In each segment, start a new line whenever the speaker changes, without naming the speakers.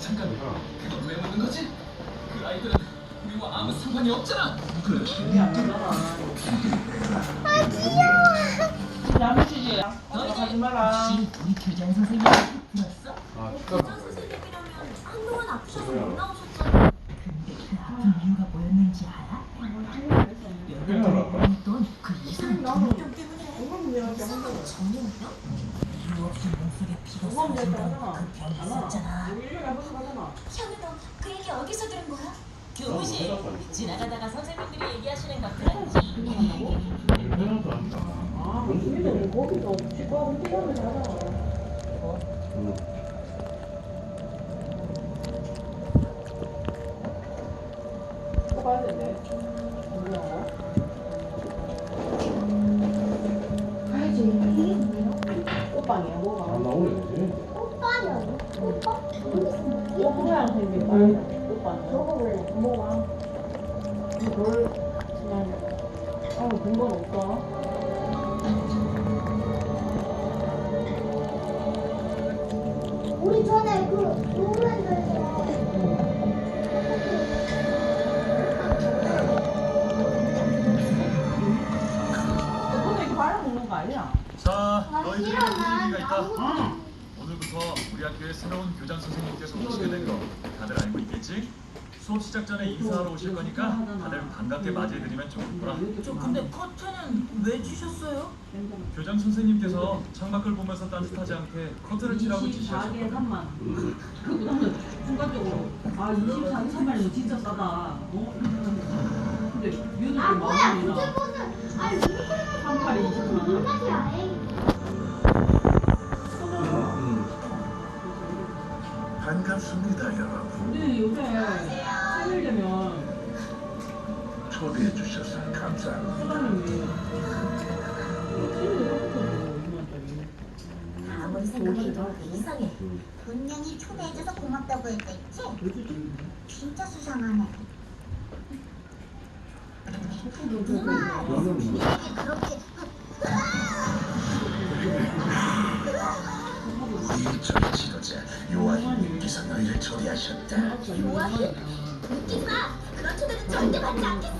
잠깐 그건 왜 묻는 거지? 그 아이들은 우리와 아무 상관이 없잖아.
야무지지? 너희 가지 마라.
우리 교장 선생님한테 들었어?
아,
교장 선생님이라면 한동안 아프셔서 못 나오셨잖아요.
아픈 이유가 뭐였는지 알아? 그 이상한
병 때문에?
이유 없이 몸속에 피가 쏟아진다는 그 병이 있었잖아
현우도 그 얘기 어디서 들은 거야?
교무실.
지나가다가 선생님들이 얘기하시는?
해놔도 한다.
아, 우리도 거기서 피자를 하잖아.
응. 안
뭐가?
나오네,
오빠는 오빠?
꽃 모양 생긴 빵. 꽃빵.
저거 원래 뭐야?
이걸 그냥 아우 근본 없다.
우리 전에 그 노래에서
근
무슨 있다.
아무
오늘부터 우리 학교에 새로운 교장 선생님께서 오시게 된 거 다들 알고 있겠지? 수업 시작 전에 인사하러 오실 거니까 다들 반갑게 맞이해드리면 좋겠구나.
저 근데 커튼은 왜 주셨어요?
교장 선생님께서 창밖을 보면서 딴짓하지 않게 커튼을 치라고
24개에
지시하셨거든.
3만 원. 그리고 나는 순간적으로 아 24개 3만이면 진짜 싸다. 어? 근데 유는
아 뭐야
마음이나
아니 무슨
3팔이 20만
반갑습니다, 여러분.
근데 요새 생일 되면
초대해 주셔서 감사합니다.
사장님이 생일에 컴퓨터로 2만짜리.
아무리 생각해도 이상해. 분명히 초대해줘서 고맙다고 했겠지?
요즘
진짜 수상하네.
컴퓨터
정말 분위기 그렇게
너희를 초대하셨다.
요한이? 웃기지 마. 그런 초대는 절대 받지 않겠어.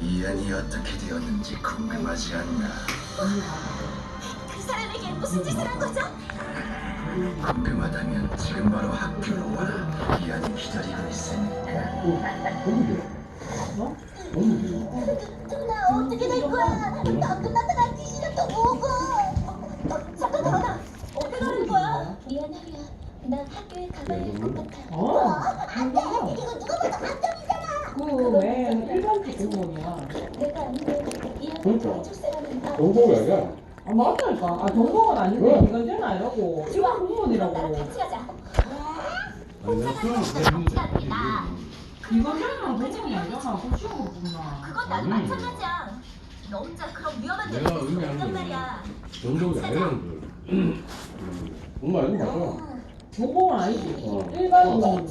이 안이 어떻게 되었는지 궁금하지 않나?
그 사람에게 무슨 짓을 한 거죠?
궁금하다면 지금 바로 학교로 와라. 이안이 기다리고 있으니까.
누나 어떻게 될 거야? 방금 나타난 귀신은 또 뭐고? 어, 잠깐 나와라. 어디 가는 거야? 나 학교에 가봐야 할 것 같아.
어?
안 돼. 이거 누가 봐도 안정이잖아.
그맨 일반직 공무원이야.
내가 안 돼. 이한테
그러니까.
해줄 사람은 나.
정보가 아니야.
아 맞다니까. 아 정보가 아닌데
왜?
이건 쟤는 아니라고. 일반
나랑
공무원이라고.
같이 가자.
아니, 나 수학
같이 갑니다.
이건 쟤랑 공무원이 아니잖아. 그 시험으로 뽑나.
그건 나도
음.
마찬가지야. 너 혼자 그런 위험한
내가 의미하는
없단
건
말이야.
정보가 아니라는 걸. 음, 정말 아닌 거 맞아.
정보는 아니지.
어.
일반
어,
공